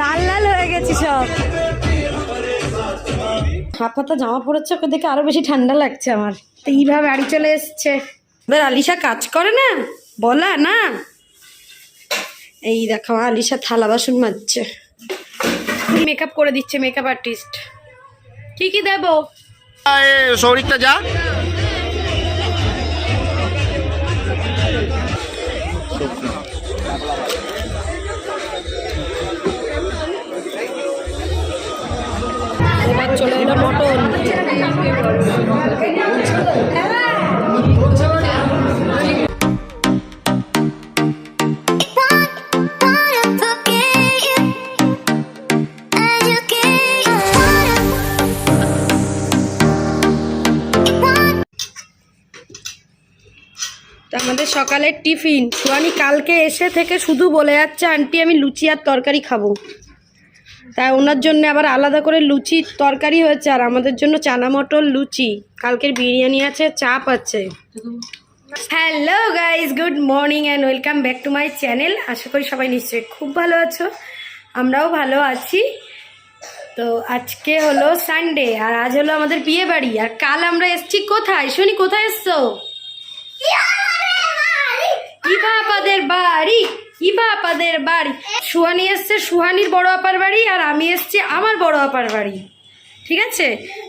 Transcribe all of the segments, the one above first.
লাল লাল হয়ে গেছি সব। হাফ হাতা জামা পড়েছে ওকে দেখে আরও বেশি ঠান্ডা লাগছে আমার। তো এইভাবে বাড়ি চলে এসছে। এবার আলিশা কাজ করে না? বলা না? এই দেখো আলিশা থালা বাসন মাজছে। মেকআপ করে দিচ্ছে মেকআপ আর্টিস্ট কি কি দেবো? সৌরিকটা যা। এবার এলো মটন। আমাদের সকালের টিফিন। সুয়ানি কালকে এসে থেকে শুধু বলে যাচ্ছে, আন্টি, আমি লুচি আর তরকারি খাব। তাই ওনার জন্য আবার আলাদা করে লুচি তরকারি হয়েছে আর আমাদের জন্য চানা মটর লুচি। কালকের বিরিয়ানি আছে চাপ আছে। Hello guys good morning and welcome back to my channel আশা করি সবাই নিশ্চয়ই খুব ভালো আছো আমরাও ভালো আছি। তো আজকে হলো সানডে আর আজ হলো আমাদের বিয়ে বাড়ি। আর কাল আমরা এসছি কোথায়? শুনি কোথায় এসছো? আপাদের বাড়ি? ইভা আপাদের বাড়ি? সুহানি এসছে, সুহানির বড় আপার বাড়ি আর আমি এসছি আমার বড় আপার বাড়ি। ঠিক আছে?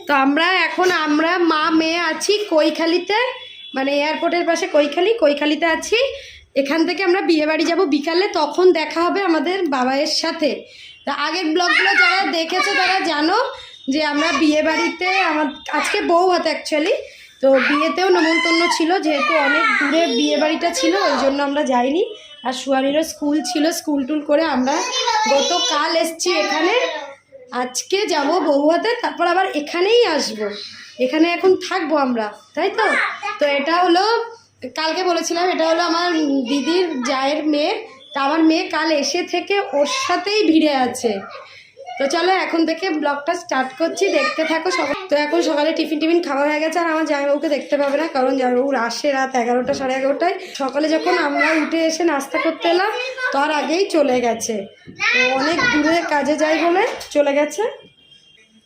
তো আমরা এখন, আমরা মা, মেয়ে আছি কৈখালিতে মানে এয়ারপোর্টের পাশে কৈখালি, কৈখালিতে আছি। এখান থেকে আমরা বিয়ে বাড়ি যাব বিকালে, তখন দেখা হবে আমাদের বাবাইয়ের সাথে। তা আগের ব্লগগুলো যারা দেখেছে, তারা জানো যে আমরা বিয়ে বাড়িতে, আমার আজকে বউ হাতে অ্যাকচুয়ালি তো বিয়েতেও নেমন্তন্ন ছিল, যেহেতু অনেক দূরে বিয়ে বাড়িটা ছিল, ওই জন্য আমরা যাইনি। আর সুয়ারিরও স্কুল ছিল, স্কুল টুল করে আমরা গতকাল এসছি এখানে। আজকে যাব বউহাতে তারপর আবার এখানেই আসব। এখানে এখন থাকব আমরা, তাই তো? তো এটা হলো, কালকে বলেছিলাম, এটা হলো আমার দিদির জায়ের মেয়ে। তা আমার মেয়ে কাল এসে থেকে ওর সাথেই ভিড়ে আছে। তো চলো এখন থেকে ব্লগটা স্টার্ট করছি, দেখতে থাকো সকাল তো এখন সকালে টিফিন টিফিন খাওয়া হয়ে গেছে আর আমার জামাইবাবুকে দেখতে পাবে না, কারণ জামাইবাবুর আসে রাত এগারোটা, সাড়ে এগারোটায়। সকালে যখন আমরা উঠে এসে নাস্তা করতে এলাম, তার আগেই চলে গেছে। তো অনেক দূরে কাজে যায় বলে চলে গেছে।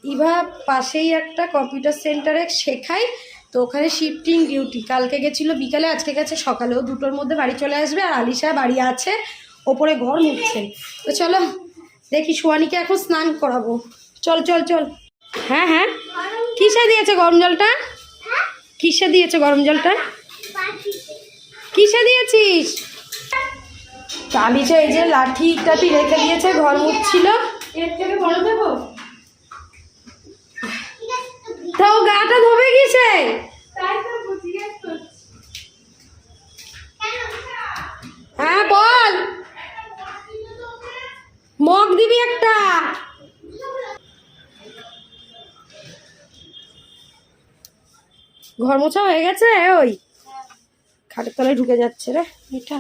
ইভা পাশেই একটা কম্পিউটার সেন্টারে শেখায় তো ওখানে শিফটিং ডিউটি কালকে গেছিল বিকালে, আজকে গেছে সকালেও। দুটোর মধ্যে বাড়ি চলে আসবে আর আলিশা বাড়ি আছে, ওপরে ঘর মুছছে। তো চলো দেখি সোয়ানিকে এখন স্নান করাবো। চল চল চল। হ্যাঁ হ্যাঁ। কিসে দিয়েছে গরম জলটা? কিসে দিয়েছে গরম জলটা? কিসে দিয়েছিস? আলিশা এই যে লাঠি টাঠি রেখে দিয়েছে, ঘর মুছছিল। এর থেকে বড় দেবো তা ও গাটা ধোবে গেছে হ্যাঁ বল। মগ দিবি একটা। ঘর মোছা হয়ে গেছে? ওই। খাটের তলায় ঢুকে যাচ্ছে রে, এটা।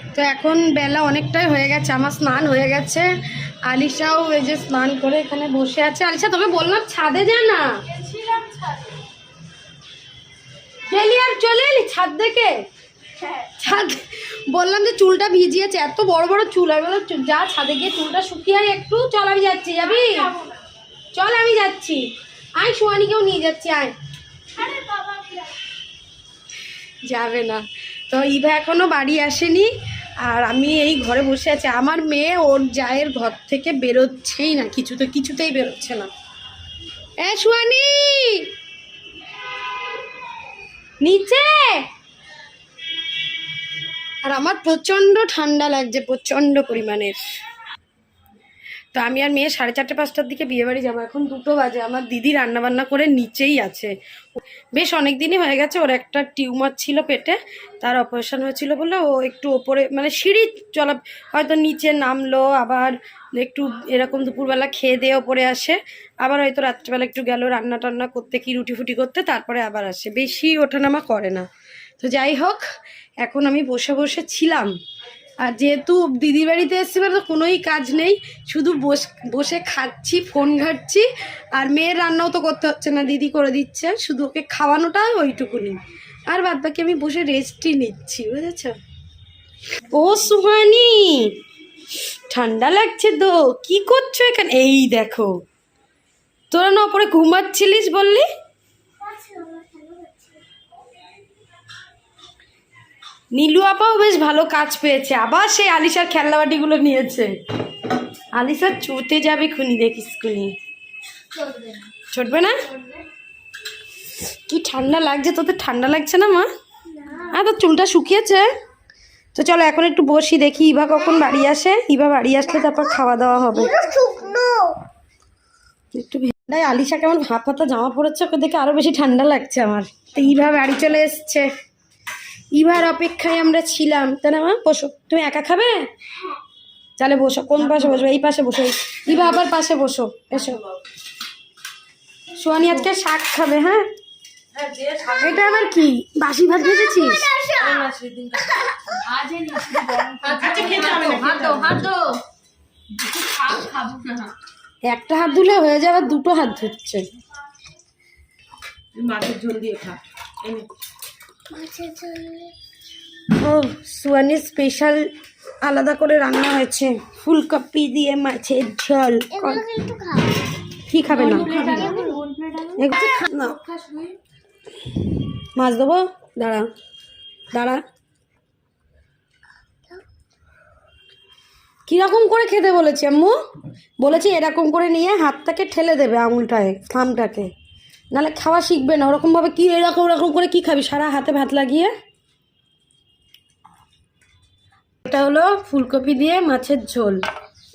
তো এখন বেলা অনেকটাই হয়ে গেছে, আমার স্নান হয়ে গেছে। আলিশাও এই যে স্নান করে এখানে বসে আছে। আলিশা, তোকে বললাম ছাদে যা না। আর চলে এলি ছাদ দেখে ছাদ বললাম যে চুলটা ভিজিয়েছে এত বড় বড় চুল আমি বললাম যা ছাদে গিয়ে চুলটা শুকিয়ে একটু চল আমি যাচ্ছি যাবি? চল আমি যাচ্ছি। আয় সোয়ানিকেও নিয়ে যাচ্ছি আয়। যাবে। না। তো ইভা এখনও বাড়ি আসেনি আর আমি এই ঘরে বসে আছি। আমার মেয়ে ওর জায়ের ঘর থেকে বেরোচ্ছেই না কিছু তো কিছুতেই বেরোচ্ছে না। এ সুয়ানি নিচে! আর আমার প্রচণ্ড ঠান্ডা লাগছে, প্রচণ্ড পরিমাণের তো আমি আর মেয়ে সাড়ে চারটে পাঁচটার দিকে বিয়ে বাড়ি যাব। এখন দুটো বাজে, আমার দিদি রান্না বান্না করে নিচেই আছে। বেশ অনেক দিনই হয়ে গেছে, ওর একটা টিউমার ছিল পেটে, তার অপারেশন হয়েছিল বলে ও একটু ওপরে মানে সিঁড়ি চলা, হয়তো নিচে নামলো, আবার একটু এরকম দুপুরবেলা খেয়ে দিয়ে ওপরে আসে, আবার হয়তো রাত্রেবেলা একটু গেল রান্না টান্না করতে, কি রুটি ফুটি করতে, তারপরে আবার আসে। বেশি ওঠানামা করে না। তো যাই হোক, এখন আমি বসে বসে ছিলাম। আর যেহেতু দিদির বাড়িতে এসেছি মানে তো কোনোই কাজ নেই, শুধু বস, বসে খাচ্ছি, ফোন ঘাটছি। আর মেয়ের রান্নাও তো করতে হচ্ছে না, দিদি করে দিচ্ছে। শুধু ওকে খাওয়ানোটা ওইটুকুনি। আর বাদ বাকি আমি বসে রেস্টই নিচ্ছি, বুঝেছ? ও সুহানি, ঠান্ডা লাগছে তো, কি করছ এখানে? এই দেখো, তোরা না ওপরে ঘুমাচ্ছিলিস বললি? নীলু আপাও বেশ ভালো কাজ পেয়েছে। আবার সেই আলিশার খেলনাবাটিগুলো নিয়েছে। আলিশা চুতে যাবে খুনি দেখিস খুনি। চটবে না। কি ঠান্ডা লাগছে? তোদের ঠান্ডা লাগছে না মা? হ্যাঁ তোর চুলটা শুকিয়েছে? তো চলো এখন একটু বসি দেখি ইভা কখন বাড়ি আসে। ইভা বাড়ি আসলে তারপর খাওয়া দাওয়া হবে। একটু ঠান্ডায় আলিশা কেমন হাফ হাতা জামা পড়েছে ওকে দেখে আরও বেশি ঠান্ডা লাগছে আমার। তো ইভা বাড়ি চলে এসছে। ইভার অপেক্ষায় আমরা ছিলাম। তাই না মা? বসো। তুমি একা খাবে? তাহলে বসো। কোন পাশে বসো এই পাশে বসো। ইভা আবার পাশে বসো। এসো। সোয়ানি আজকে শাক খাবে হ্যাঁ? এটা আবার কি? বাসি ভাত ভেজেছিস? একটা হাত ধুলে হয়ে যাবে দুটো হাত ধুচ্ছে। মাছের ঝোল দিয়ে খা। ও, সুয়ানির স্পেশাল আলাদা করে রান্না হয়েছে। ফুলকপি দিয়ে মাছের ঝোল। কি খাবে না। মাছ দেবো? দাঁড়া। দাঁড়া। কীরকম করে খেতে বলেছি আম্মু? বলেছি এরকম করে নিয়ে হাতটাকে ঠেলে দেবে আঙুলটায় থামটাকে নাহলে খাওয়া শিখবে না। ওরকমভাবে কী এরকম ওরকম করে কি খাবি? সারা হাতে ভাত লাগিয়ে? এটা হলো ফুলকপি দিয়ে মাছের ঝোল।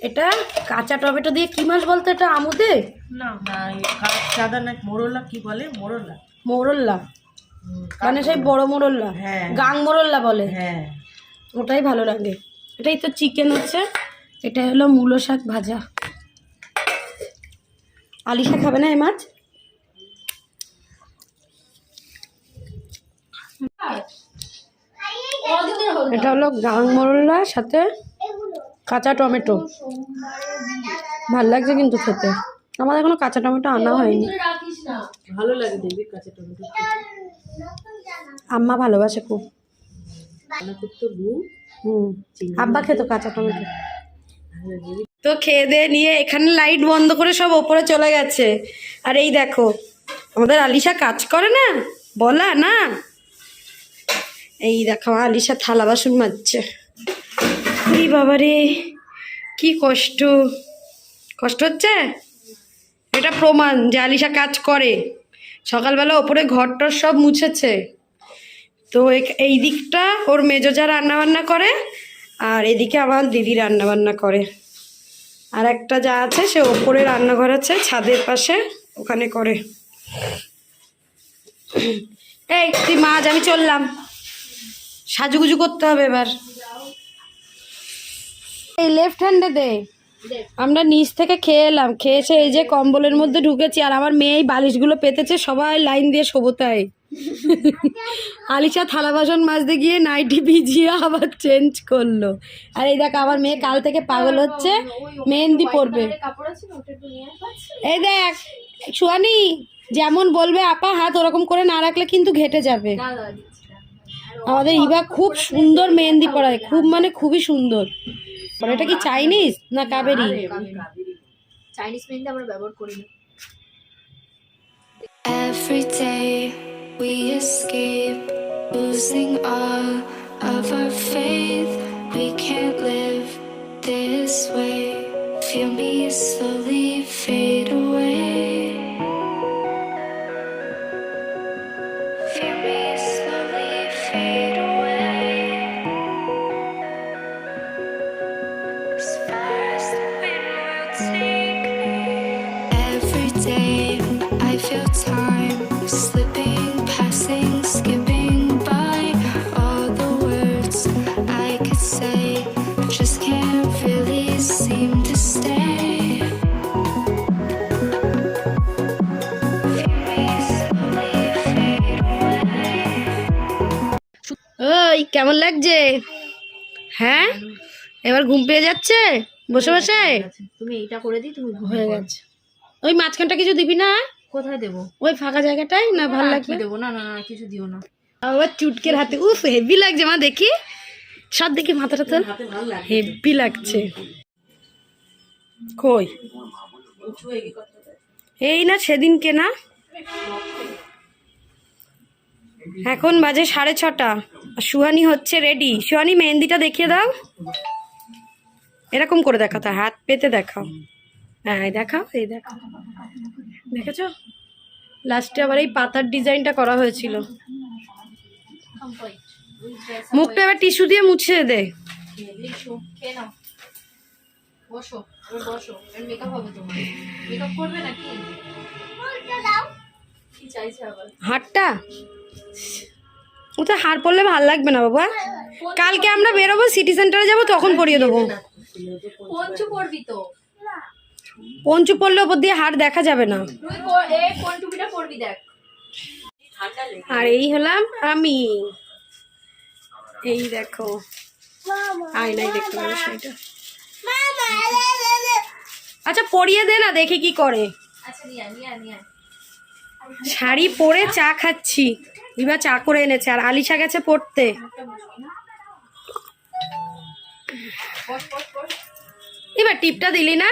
এটা কাঁচা টমেটো দিয়ে কি মাছ বলতো এটা আমুদে? না না সাদা না মোরলা কি বলে? মোরলা। মোরল্লা মানে সেই বড় মোরল্লা হ্যাঁ। গাং মোরল্লা বলে। হ্যাঁ। ওটাই ভালো লাগে। এটাই তো চিকেন হচ্ছে। এটা হলো মূলো শাক ভাজা। আলিশা খাবে না এই মাছ? এটা হলো গাং মোরল্লার সাথে কাঁচা টমেটো। ভালো লাগছে কিন্তু খেতে। আমাদের এখনও কাঁচা টমেটো আনা হয়নি। ভালো লাগে দেখবি কাঁচা টমেটো আম্মা ভালোবাসে খুব। আব্বা খেতো কাঁচা টমেটো। তো খেয়ে দিয়ে নিয়ে এখানে লাইট বন্ধ করে সব ওপরে চলে গেছে। আর এই দেখো আমাদের আলিশা কাজ করে না? বলা না? এই দেখো, আলিশা থালা বাসন মাজছে। এই বাবারে, কি কষ্ট। কষ্ট হচ্ছে? এটা প্রমাণ যে আলিশা কাজ করে। সকালবেলা ওপরে ঘরটর সব মুছেছে। তো এই দিকটা ওর মেজো যা রান্নাবান্না করে, আর এদিকে আমার দিদি রান্নাবান্না করে। আর একটা যা আছে, সে ওপরে রান্নাঘর আছে, ছাদের পাশে ওখানে করে। এই, তুই মাছ, আমি চললাম। সাজুগুজু করতে হবে এবার। এই লেফট হ্যান্ডে দে। আমরা নিচ থেকে খেয়ে এলাম। খেয়েছে এই যে কম্বলের মধ্যে ঢুকেছি আর আমার মেয়ে এই বালিশগুলো পেতেছে সবাই লাইন দিয়ে শোভতায় আলিশা থালা বাসন মাজতে গিয়ে নাইটি ভিজিয়ে আবার চেঞ্জ করল। আর এই দেখ আমার মেয়ে কাল থেকে পাগল হচ্ছে মেহেন্দি পরবে। এই দেখ সুয়ানি যেমন বলবে আপা হাত ওরকম করে না রাখলে কিন্তু ঘেটে যাবে। আমাদের ইভা খুব সুন্দর মেহেন্দি পরায় খুব মানে খুবই সুন্দর এটা কি চাইনিজ না কাবেরি চাইনিজ মেহেন্দি আমরা ব্যবহার করি না Every day we escape, losing all of our faith. We can't live this way. Feel me slowly fade away. এবার ঘুম পেয়ে যাচ্ছে? বসে বসে? তুমি এইটা করে দিই তুমি হয়ে গেছে। ওই মাঝখানটা কিছু দিবি না? কোথায় দেবো? ওই ফাঁকা জায়গাটাই না ভালো লাগবে? দেবো? না না কিছু দিও না। আবার চুটকের হাতে উফ হেভি লাগছে মা দেখি। সব দেখি মাথাটা তোর হেভি লাগছে। কই। এই না সেদিন কেনা এখন বাজে সাড়ে ছটা। আর সুহানি হচ্ছে রেডি সুহানি মেহেন্দিটা দেখিয়ে দাও। এরকম করে দেখাও তা হাত পেতে দেখাও। হ্যাঁ দেখাও এই দেখাও। দেখেছ? লাস্টে আবার এই পাতার ডিজাইনটা করা হয়েছিল। মুখটা এবার টিস্যু দিয়ে মুছে দে। বসো বসো মেকআপ হবে তোমার। মেকআপ করবে নাকি? কি চাইছে আবার? হারটা? ওটা হার পরলে ভালো লাগবে না বাবা। কালকে আমরা বেরোবো সিটি সেন্টারে যাব তখন পরিয়ে দেবো। পঞ্চু পড়বি তো পঞ্চু পরলে ওপর দিয়ে হার দেখা যাবে না পরবি আর এই হলাম আমি। এই দেখো। আয়নাই দেখতে পাবো সেটা। আচ্ছা পরিয়ে দে না দেখি কি করে। আচ্ছা। শাড়ি পরে চা খাচ্ছি। এবার চা করে এনেছে আর আলিশা গেছে পড়তে। এবার টিপটা দিলি না?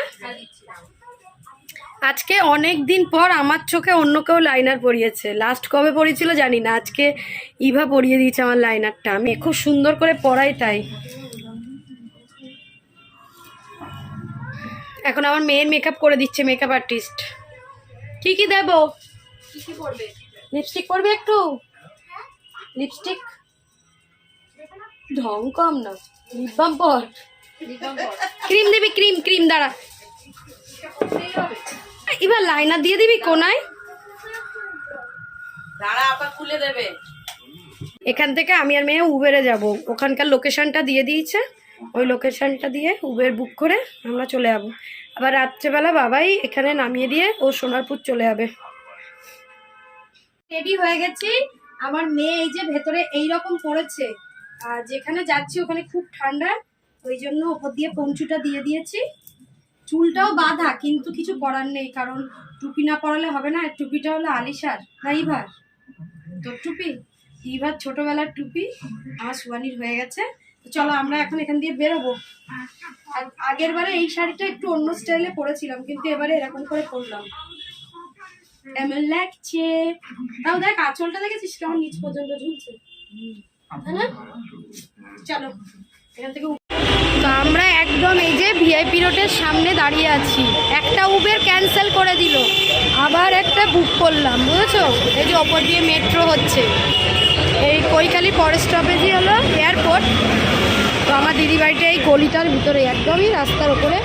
আজকে অনেক দিন পর আমার চোখে অন্য কেউ লাইনার পরিয়েছে। লাস্ট কবে পরিয়েছিল জানি না। আজকে ইভা পরিয়ে দিয়েছে আমার লাইনারটা আমি খুব সুন্দর করে পরাই তাই। এখন আমার মেয়ের মেকআপ করে দিচ্ছে মেকআপ আর্টিস্ট কি কি দেবো? লিপস্টিক পরবে একটু? লিপস্টিক ঢং কম না। লিপবাম পর ক্রিম দিবি ক্রিম ক্রিম দাঁড়া। এবার লাইনার দিয়ে দিবি কোনায়? খুলে দেবে। এখান থেকে আমি আর মেয়ে উবেরে যাব। ওখানকার লোকেশনটা দিয়ে দিয়েছে। ওই লোকেশনটা দিয়ে উবের বুক করে আমরা চলে যাব। আবার রাত্রেবেলা বাবাই এখানে নামিয়ে দিয়ে ও সোনারপুর চলে যাবে। রেডি হয়ে গেছি। আমার মেয়ে এই যে ভেতরে এই রকম পড়েছে। আর যেখানে যাচ্ছি ওখানে খুব ঠান্ডা, ওই জন্য ওপর দিয়ে পঞ্চুটা দিয়ে দিয়েছি। চুলটাও বাঁধা, কিন্তু কিছু করার নেই, কারণ টুপি না পরালে হবে না টুপিটা হলো আলিশার, না ইভার। তোর টুপি? ইভার ছোটবেলার টুপি, আমার সুয়ানির হয়ে গেছে। চলো আমরা এখন এখান দিয়ে বেরোবো। আর আগের বারে এই শাড়িটা একটু অন্য স্টাইলে পরেছিলাম, কিন্তু এবারে এরকম করে পরলাম। কেমন লাগছে? তাও দেখ, আঁচলটা দেখেছিস? কেমন নিচ পর্যন্ত ঝুলছে? চলো আমরা একদম এই যে ভিআইপি রোডের সামনে দাঁড়িয়ে আছি। একটা উবের ক্যান্সেল করে দিল। আবার একটা বুক করলাম, বুঝেছ? এই যে ওপর দিয়ে মেট্রো হচ্ছে। এই কৈকালি পর স্টপেজই হলো এয়ারপোর্ট তো আমার দিদি এই গলিটার ভিতরে, একদমই রাস্তার ওপরে।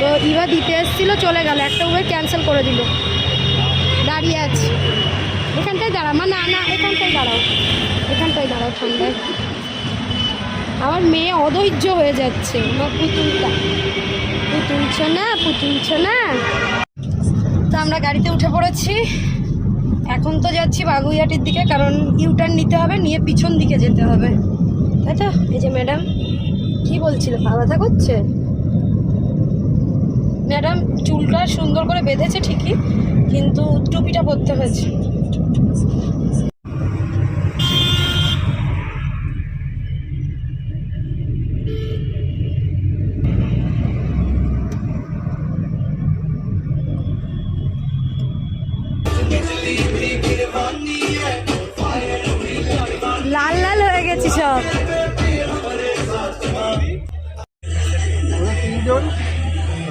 তো ইভা দিতে এসেছিল, চলে গেল। একটা উবের ক্যান্সেল করে দিল। দাঁড়িয়ে আছি। এখানটায় দাঁড়া মা, না এখানটায় দাঁড়াও। এখানটায় দাঁড়াও ঠান্ডায় আমার মেয়ে অধৈর্য হয়ে যাচ্ছে। আমার পুতুলটা। পুতুলছ না পুতুলছ না। তো আমরা গাড়িতে উঠে পড়েছি। এখন তো যাচ্ছি বাগুইহাটির দিকে, কারণ ইউটার্ন নিতে হবে, নিয়ে পিছন দিকে যেতে হবে। তাই তো? এই যে ম্যাডাম, কি বলছিল? পা করছে ম্যাডাম, চুলটা সুন্দর করে বেঁধেছে ঠিকই, কিন্তু টুপিটা পরতে হয়েছে। লাল লাল হয়ে গেছি সব। তিনজন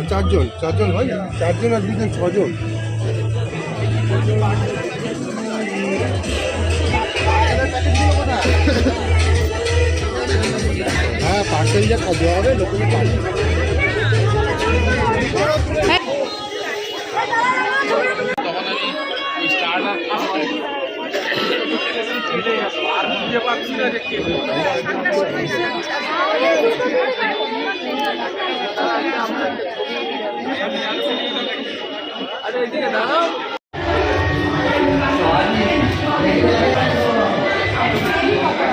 চারজন। চারজন হয় চারজন আর দুজন ছজন। হ্যাঁ পার্সেল যা দেওয়া হবে লোকের পার্সেল আরে এদিকে দাঁড়াও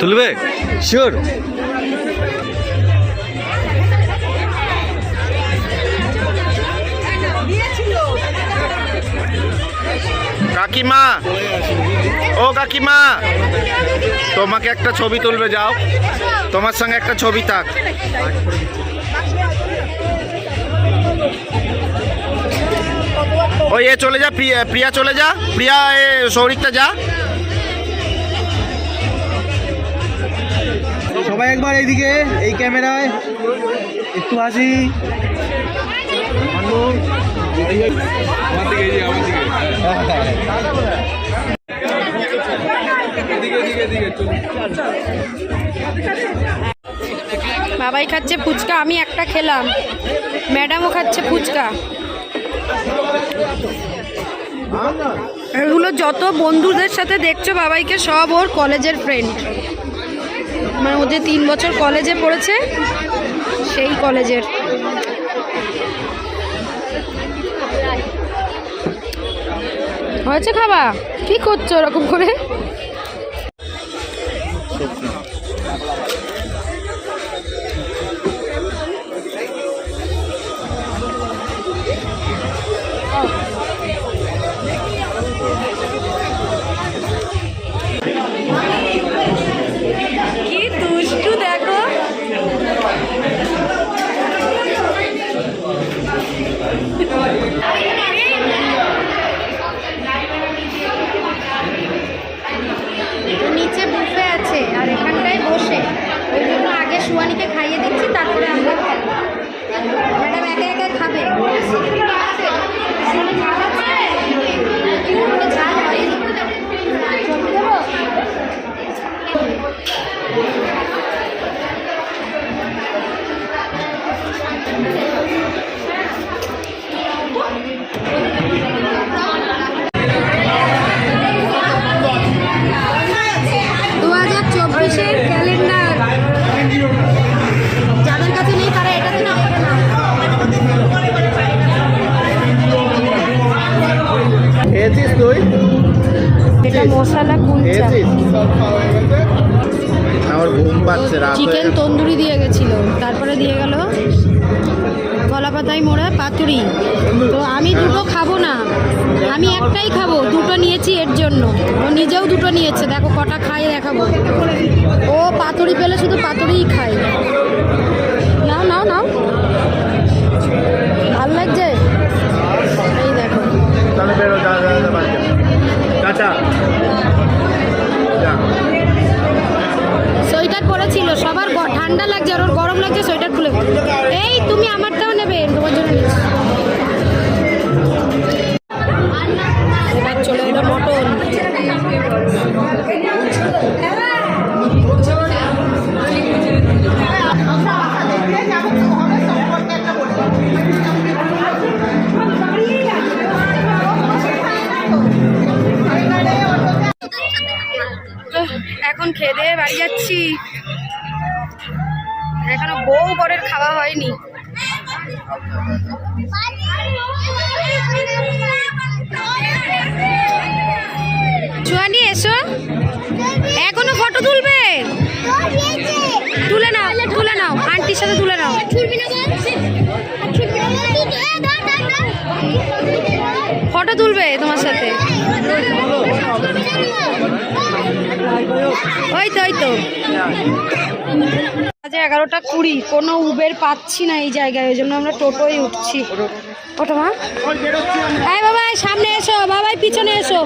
তুলবে? শিওর কাকিমা, ও কাকিমা, তোমাকে একটা ছবি তুলবে, যাও। তোমার সঙ্গে একটা ছবি থাক। ওই, এ চলে যা, প্রিয়া প্রিয়া চলে যা। প্রিয়া, এ সৌরিকটা যা। সবাই একবার এইদিকে, এই ক্যামেরায়। একটু আসি। বাবাই খাচ্ছে ফুচকা, আমি একটা খেলাম। ম্যাডামও খাচ্ছে ফুচকা। এগুলো যত বন্ধুদের সাথে দেখছ বাবাইকে, সব ওর কলেজের ফ্রেন্ড মানে মধ্যে তিন বছর কলেজে পড়েছে সেই কলেজের। হয়েছে খাবা কি করছ ওরকম করে? একটাই খাব, দুটো নিয়েছি এর জন্য। ও নিজেও দুটো নিয়েছে, দেখো কটা খায় দেখাবো। ও পাতুরি পেলে শুধু পাতুরিই খায়। বরের খাওয়া হয়নি। জুয়ানি, এসো। এখনও ফটো তুলবে? তুলে নাও তুলে নাও। আন্টির সাথে তুলে নাও। ফটো তুলবে তোমার সাথে। ওই তো ওই তো আজ এগারোটা কুড়ি কোনো উবের পাচ্ছি না এই জায়গায় ওই জন্য আমরা টোটোই উঠছি। ওটো মা? হ্যাঁ বাবাই সামনে এসো বাবাই পিছনে এসো।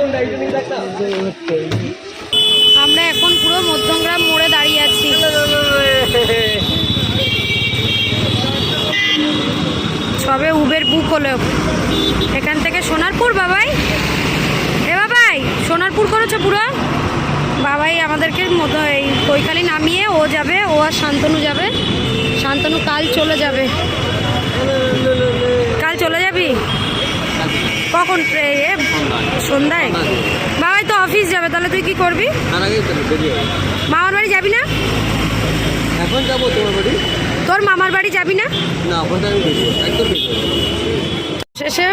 আমরা এখন পুরো মধ্যমগ্রাম মোড়ে দাঁড়িয়ে আছি। সবে উবের বুক হলো। এখান থেকে সোনারপুর বাবাই এ বাবাই সোনারপুর করেছ পুরো বাবাই আমাদেরকে মতো এই কৈখালি নামিয়ে ও যাবে ও আর শান্তনু যাবে। শান্তনু কাল চলে যাবে। কাল চলে যাবি? কখন? এ, সন্ধ্যায়? বাবাই তো অফিস যাবে তাহলে তুই কি করবি। মামার বাড়ি যাবি না? এখন যাব তোমার বাড়ি? তোর মামার বাড়ি যাবি না। শেষে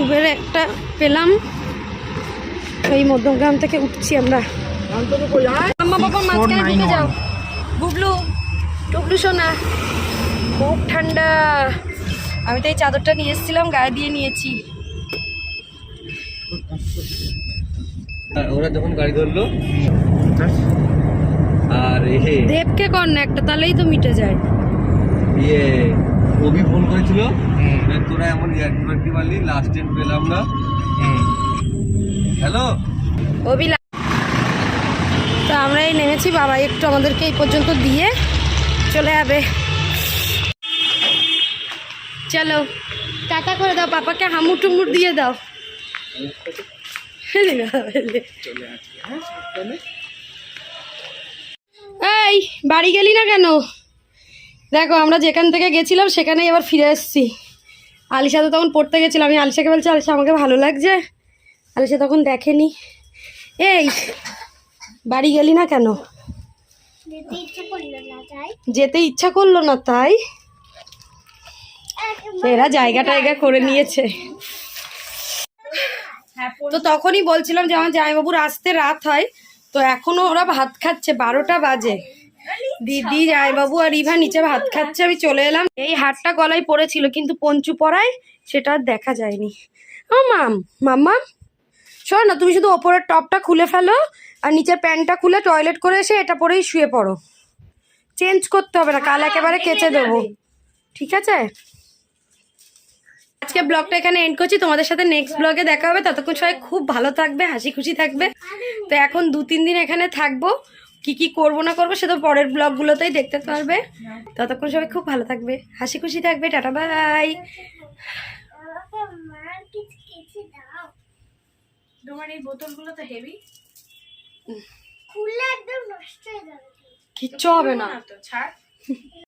উবের একটা পেলাম। এই মধ্যমগ্রাম থেকে উঠছি আমরা। আম্মা বাবা মাঝখানে ঢুকে যাও। বুবলু টুকলু সোনা খুব ঠান্ডা। আমি তো এই চাদরটা নিয়ে এসেছিলাম গায়ে দিয়ে নিয়েছি। ওরা যখন গাড়ি ধরলো আর দেবকে কর না একটা তাহলেই তো মিটে যায়। ইয়ে অভি ফোন করেছিল তোরা এমন ইয়ার্কি মার্কি মারলি লাস্ট ট্রেন পেলাম না। হ্যালো অভিলা তো আমরা এই নেমেছি বাবা একটু আমাদেরকে এই পর্যন্ত দিয়ে চলে যাবে। চলো টাটা করে দাও, পাপাকে হামু টুমুর দিয়ে দাও। এই বাড়ি গেলি না কেন? দেখো, আমরা যেখান থেকে গেছিলাম, সেখানেই এবার ফিরে এসেছি। আলিশা তো তখন পড়তে গেছিলাম আমি আলিশাকে বলছি, আলিশা, আমাকে ভালো লাগছে? আলিশা তখন দেখেনি। এই বাড়ি গেলি না কেন? যেতে ইচ্ছা করল না তাই? এরা জায়গা টায়গা করে নিয়েছে। তো তখনই বলছিলাম যে আমার জামাইবাবুর আসতে রাত হয় তো এখনও ওরা ভাত খাচ্ছে বারোটা বাজে। দিদি জামাইবাবু আর ইভা নিচে ভাত খাচ্ছে আমি চলে এলাম। এই হাটটা গলায় পড়েছিল কিন্তু পঞ্চু পরায় সেটা দেখা যায়নি। ও মাম মাম্মা শোনো না তুমি শুধু ওপরের টপটা খুলে ফেলো আর নিচের প্যান্টটা খুলে টয়লেট করে এসে এটা পরেই শুয়ে পড়ো। চেঞ্জ করতে হবে না কাল একেবারে কেচে দেবো। ঠিক আছে? আজকে ব্লগটা এখানে এন্ড করছি তোমাদের সাথে নেক্সট ব্লগে দেখা হবে। ততক্ষণ সবাই খুব ভালো থাকবে হাসি খুশি থাকবে। তো এখন দু তিন দিন এখানে থাকব কি কি করব না করব সে তো পরের ব্লগগুলোতেই দেখতে পারবে। ততক্ষণ সবাই খুব ভালো থাকবে হাসি খুশি থাকবে টাটা বাই তোমার এই বোতলগুলো তো হেভি খুললে একদম নষ্ট হয়ে যাবে। কিচ্ছু হবে না তো ছাড়।